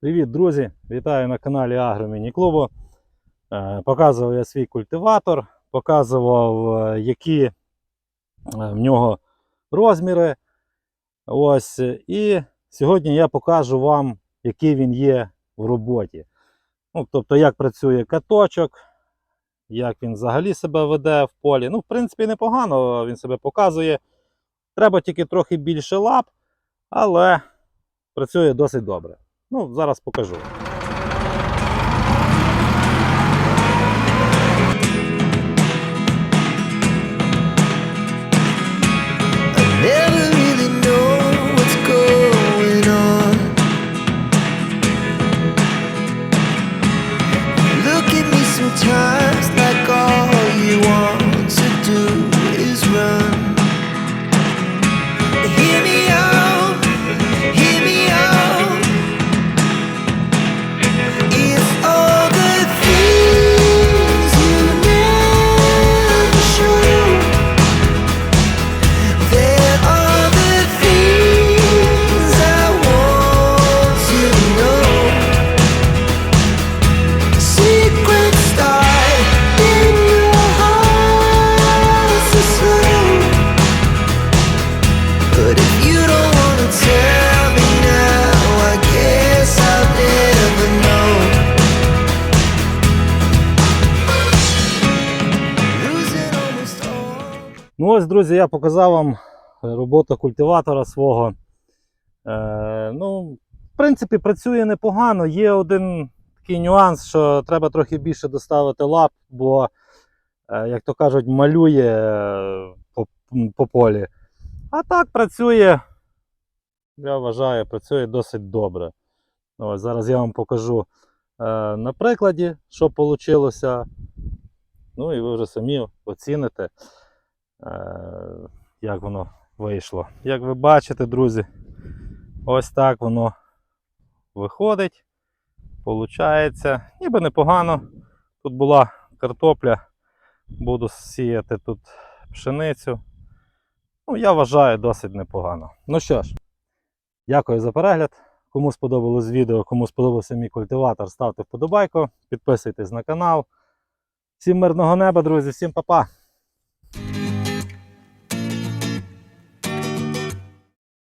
Привіт, друзі! Вітаю на каналі Агроміні-клубу. Е, Показував я свій культиватор, показував, е, які е, в нього розміри. Ось. І сьогодні я покажу вам, який він є в роботі. Ну, тобто, як працює каточок, як він взагалі себе веде в полі. Ну, в принципі, непогано він себе показує. Треба тільки трохи більше лап, але працює досить добре. Ну, зараз покажу. Ну ось, друзі, я показав вам роботу культиватора свого. Е, ну, в принципі, працює непогано. Є один такий нюанс, що треба трохи більше доставити лап, бо, е, як то кажуть, малює е, по, по полі. А так працює, я вважаю, працює досить добре. Ось, зараз я вам покажу е, на прикладі, що вийшло. Ну і ви вже самі оціните е, як воно вийшло. Як ви бачите, друзі, ось так воно виходить. Получається, ніби непогано. Тут була картопля, буду сіяти тут пшеницю. Ну, я вважаю, досить непогано. Ну що ж, дякую за перегляд. Кому сподобалось відео, кому сподобався мій культиватор, ставте вподобайку, підписуйтесь на канал. Всім мирного неба, друзі, всім па-па!